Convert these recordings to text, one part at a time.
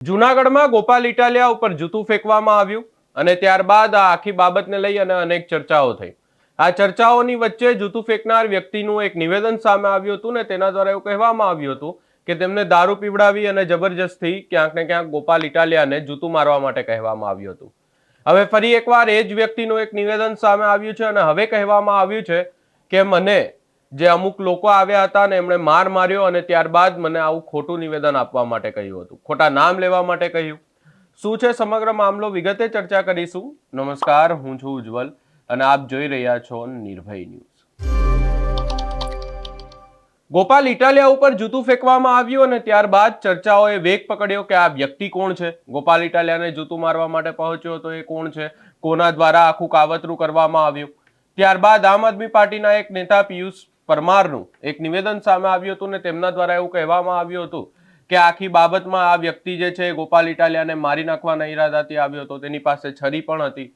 જૂનાગઢમાં ગોપાલ ઇટાલિયા ઉપર જૂતું ફેંકવામાં આવ્યું અને ત્યારબાદ આ આખી બાબતને લઈ અને અનેક ચર્ચાઓ થઈ. આ ચર્ચાઓની વચ્ચે જૂતું ફેંકનાર વ્યક્તિનું એક નિવેદન સામે આવ્યું હતું ને તેના દ્વારા એવું કહેવામાં આવ્યું હતું કે તેમને દારૂ પીવડાવી અને જબરજસ્તી ક્યાંક ને ક્યાંક ગોપાલ ઇટાલિયાને જૂતું મારવા માટે કહેવામાં આવ્યું હતું. હવે ફરી એકવાર એ જ વ્યક્તિનું એક નિવેદન સામે આવ્યું છે અને હવે કહેવામાં આવ્યું છે કે મને જે અમુક લોકો આવ્યા હતા ને એમણે માર માર્યો અને ત્યારબાદ મને આવું ખોટું નિવેદન આપવા માટે કહ્યું હતું. ખોટા નામ લેવા માટે કહ્યું. શું છે સમગ્ર મામલો? વિગતે ચર્ચા કરીશું. નમસ્કાર, હું છું ઉજ્જવલ અને આપ જોઈ રહ્યા છો નિર્ભય ન્યૂઝ. ગોપાલ ઇટાલિયા ઉપર જૂતું ફેંકવામાં આવ્યું અને ત્યારબાદ ચર્ચાઓએ વેગ પકડ્યો કે આ વ્યક્તિ કોણ છે? ગોપાલ ઇટાલિયાને જૂતું મારવા માટે પહોંચ્યો તો એ કોણ છે? કોના દ્વારા આખું કાવતરું કરવામાં આવ્યું? ત્યારબાદ આમ આદમી પાર્ટીના એક નેતા પિયુષ પરમારનું એક નિવેદન સામે આવ્યું હતું ને તેમના દ્વારા એવું કહેવામાં આવ્યું હતું કે આખી બાબતમાં આ વ્યક્તિ જે છે ગોપાલ ઇટાલિયાને મારી નાખવાના ઈરાદાથી આવ્યો હતો, તેની પાસે છરી પણ હતી.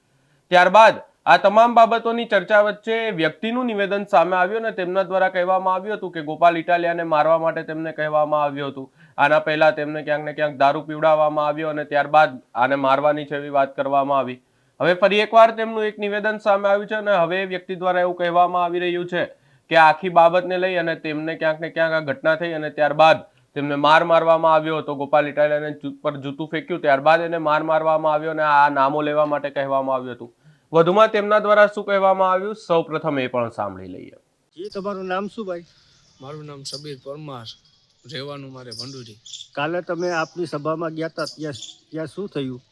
ત્યારબાદ આ તમામ બાબતોની ચર્ચા વચ્ચે વ્યક્તિનું નિવેદન સામે આવ્યું ને તેમના દ્વારા કહેવામાં આવ્યું હતું કે ગોપાલ ઇટાલિયાને મારવા માટે તેમને કહેવામાં આવ્યું હતું. આના પહેલા તેમને ક્યાંક ને ક્યાંક દારૂ પીવડાવવામાં આવ્યો અને ત્યારબાદ આને મારવાની છે એવી વાત કરવામાં આવી. હવે ફરી એકવાર તેમનું એક નિવેદન સામે આવ્યું છે અને હવે વ્યક્તિ દ્વારા એવું કહેવામાં આવી રહ્યું છે કે આખી બાબતને લઈ અને તેમને ક્યાંક ને ક્યાંક આ ઘટના થઈ અને ત્યારબાદ તેમને માર મારવામાં આવ્યો હતો. ગોપાલ ઇટાલિયાને જૂ- પર જૂતું ફેંક્યું. ત્યારબાદ એને માર મારવામાં આવ્યો અને આ નામો લેવા માટે કહેવામાં આવ્યું હતું. વધુમાં તેમના દ્વારા શું કહેવામાં આવ્યું? સૌ પ્રથમ એ પણ સાંભળી લઈએ. એ તમારું નામ શું ભાઈ? મારું નામ સબીર પરમાર. રહેવાનું મારે ભંડુરી. કાલે તમે આપની સભામાં ગયા હતા ત્યાં ત્યાં શું થયું?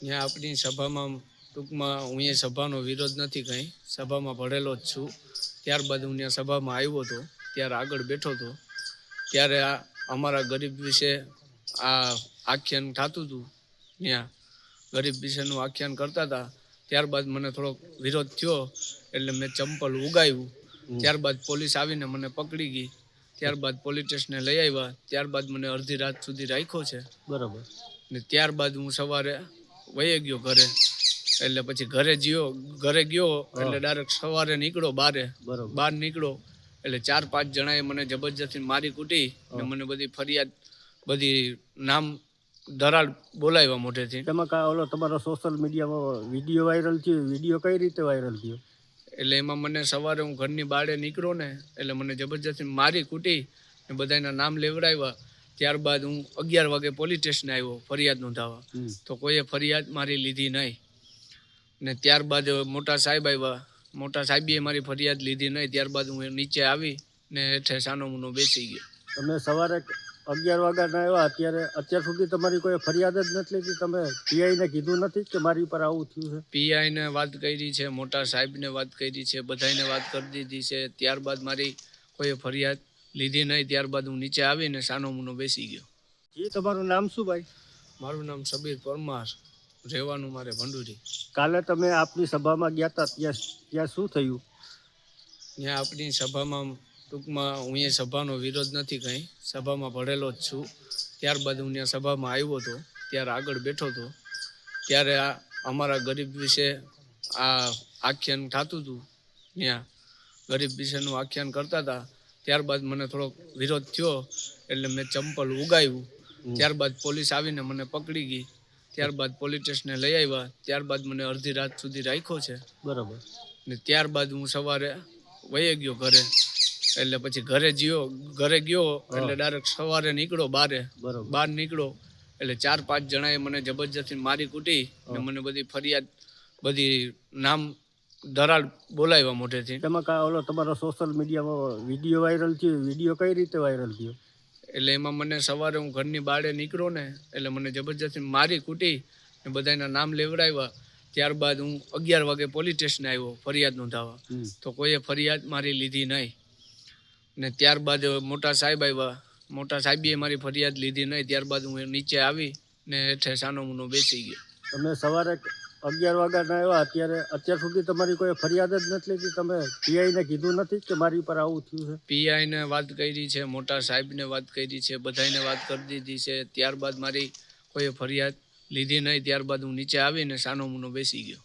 ત્યાં આપણી સભામાં ટૂંકમાં હું એ સભાનો વિરોધ નથી કંઈ. સભામાં ભળેલો જ છું. ત્યારબાદ હું ત્યાં સભામાં આવ્યો હતો ત્યારે આગળ બેઠો હતો. ત્યારે આ અમારા ગરીબ વિશે આ આખ્યાન થતું હતું ત્યાં. ગરીબ વિશેનું આખ્યાન કરતા હતા. ત્યારબાદ મને થોડોક વિરોધ થયો એટલે મેં ચંપલ ઉગાવ્યું ત્યારબાદ પોલીસ આવીને મને પકડી ગઈ. ત્યારબાદ પોલીસ સ્ટેશને લઈ આવ્યા. ત્યારબાદ મને અડધી રાત સુધી રાખ્યો છે. બરાબર. ને ત્યારબાદ હું સવારે વહી ગયો ઘરે. એટલે પછી ઘરે ગયો ઘરે ગયો એટલે ડાયરેક્ટ સવારે નીકળો બારે. બરાબર. બહાર નીકળો એટલે ચાર પાંચ જણાએ મને જબરજસ્તી મારી કૂટી ને મને બધી ફરિયાદ બધી નામ ધરાડ બોલાવ્યા મોઢેથી. તેમાં ઓલો તમારો સોશિયલ મીડિયામાં વીડિયો વાયરલ થયો વીડિયો કઈ રીતે વાયરલ થયો? એટલે એમાં મને સવારે હું ઘરની બારે નીકળ્યો ને એટલે મને જબરજસ્તી મારી કૂટી ને બધાના નામ લેવડાવ્યા. ત્યારબાદ હું અગિયાર વાગે પોલીસ સ્ટેશને આવ્યો ફરિયાદ નોંધાવવા. તો કોઈએ ફરિયાદ મારી લીધી નહીં. ને ત્યારબાદ મોટા સાહેબ આવ્યા. મોટા સાહેબે મારી ફરિયાદ લીધી નહીં. ત્યારબાદ હું નીચે આવી ને હેઠે સાનો મુનો બેસી ગયો. તમે સવારે અગિયાર વાગ્યાના આવ્યા. અત્યારે અત્યાર સુધી તમારી કોઈ ફરિયાદ જ નથી લીધી? તમે પીઆઈને કીધું નથી કે મારી ઉપર આવું થયું છે? પીઆઈને વાત કરી છે મોટા સાહેબને વાત કરી છે બધાને વાત કરી દીધી છે. ત્યારબાદ મારી કોઈએ ફરિયાદ લીધી નહીં. ત્યારબાદ હું નીચે આવીને સાનો મુનો બેસી ગયો. જી તમારું નામ શું ભાઈ? મારું નામ સબીર પરમાર. રહેવાનું મારે ભંડુરી. કાલે તમે આપની સભામાં ગયા હતા ત્યાં ત્યાં શું થયું? ત્યાં આપણી સભામાં ટૂંકમાં હું એ સભાનો વિરોધ નથી કંઈ. સભામાં ભળેલો જ છું. ત્યારબાદ હું ત્યાં સભામાં આવ્યો હતો ત્યારે આગળ બેઠો હતો. ત્યારે આ અમારા ગરીબ વિશે આ આખ્યાન થતું હતું ત્યાં ગરીબ વિશેનું આખ્યાન કરતા હતા. ત્યારબાદ મને થોડોક વિરોધ થયો એટલે મેં ચંપલ ઉગાવ્યું ત્યારબાદ પોલીસ આવીને મને પકડી ગઈ. ત્યારબાદ પોલીસ સ્ટેશને લઈ આવ્યા. ત્યારબાદ મને અડધી રાત સુધી રાખ્યો છે. બરાબર. ને ત્યારબાદ હું સવારે વહી ગયો ઘરે. એટલે પછી ઘરે ગયો ઘરે ગયો એટલે ડાયરેક્ટ સવારે નીકળ્યો બારે. બરાબર. બહાર નીકળ્યો. એટલે ચાર પાંચ જણાએ મને જબરજસ્તી મારી કૂટી ને મને બધી ફરિયાદ બધી નામ ધરાડ બોલાવ્યા મોઢેથી. તમે ઓલો તમારો સોશિયલ મીડિયામાં વીડિયો વાયરલ થયો. વીડિયો કઈ રીતે વાયરલ થયો? એટલે એમાં મને સવારે હું ઘરની બારે નીકળ્યો ને એટલે મને જબરજસ્તી મારી કૂટી ને બધાના નામ લેવડાવ્યા. ત્યારબાદ હું અગિયાર વાગે પોલીસ સ્ટેશને આવ્યો ફરિયાદ નોંધાવા તો કોઈએ ફરિયાદ મારી લીધી નહીં. ને ત્યારબાદ મોટા સાહેબ આવ્યા. મોટા સાહેબે મારી ફરિયાદ લીધી નહીં. ત્યારબાદ હું નીચે આવી ને હેઠે સાનો મુનો બેસી ગયો. તમે સવારે અગિયાર વાગ્યાના આવ્યા. અત્યારે અત્યાર સુધી તમારી કોઈ ફરિયાદ જ નથી લીધી? તમે પીઆઈને કીધું નથી કે મારી પર આવું થયું છે? પીઆઈને વાત કરી છે મોટા સાહેબને વાત કરી છે બધાને વાત કરી દીધી છે. ત્યારબાદ મારી કોઈએ ફરિયાદ લીધી નહીં. ત્યારબાદ હું નીચે આવીને સાનો મુનો બેસી ગયો.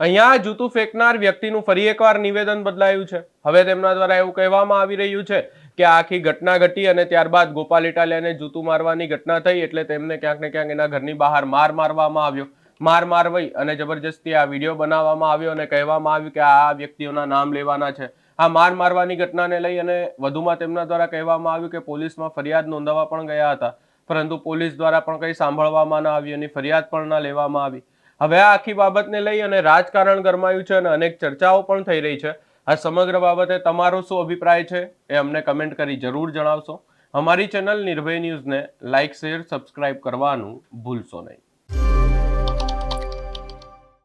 અહીંયા જૂતું ફેંકનાર વ્યક્તિનું ફરી એકવાર નિવેદન બદલાયું છે. હવે તેમના દ્વારા એવું કહેવામાં આવી રહ્યું છે કે આખી ઘટના ઘટી અને ત્યારબાદ ગોપાલ ઇટાલિયાને જૂતું મારવાની ઘટના થઈ એટલે તેમને ક્યાંક ને ક્યાંક એના ઘરની બહાર માર મારવામાં આવ્યો. માર મારવાઈ અને જબરજસ્તી આ વીડિયો બનાવવામાં આવ્યો અને કહેવામાં આવ્યું કે આ વ્યક્તિઓના નામ લેવાના છે. આ માર મારવાની ઘટનાને લઈ અને વધુમાં તેમના દ્વારા કહેવામાં આવ્યું કે પોલીસમાં ફરિયાદ નોંધાવા પણ ગયા હતા. પરંતુ પોલીસ દ્વારા પણ કંઈ સાંભળવામાં ન આવ્યું એની ફરિયાદ પણ ના લેવામાં આવી. હવે આ આખી બાબતને લઈ અને રાજકારણ ગરમાયું છે અને અનેક ચર્ચાઓ પણ થઈ રહી છે. આ સમગ્ર બાબતે તમારો શું અભિપ્રાય છે એ અમને કમેન્ટ કરી જરૂર જણાવશો. અમારી ચેનલ નિર્ભય ન્યૂઝને લાઇક શેર, સબસ્ક્રાઇબ કરવાનું ભૂલશો નહીં.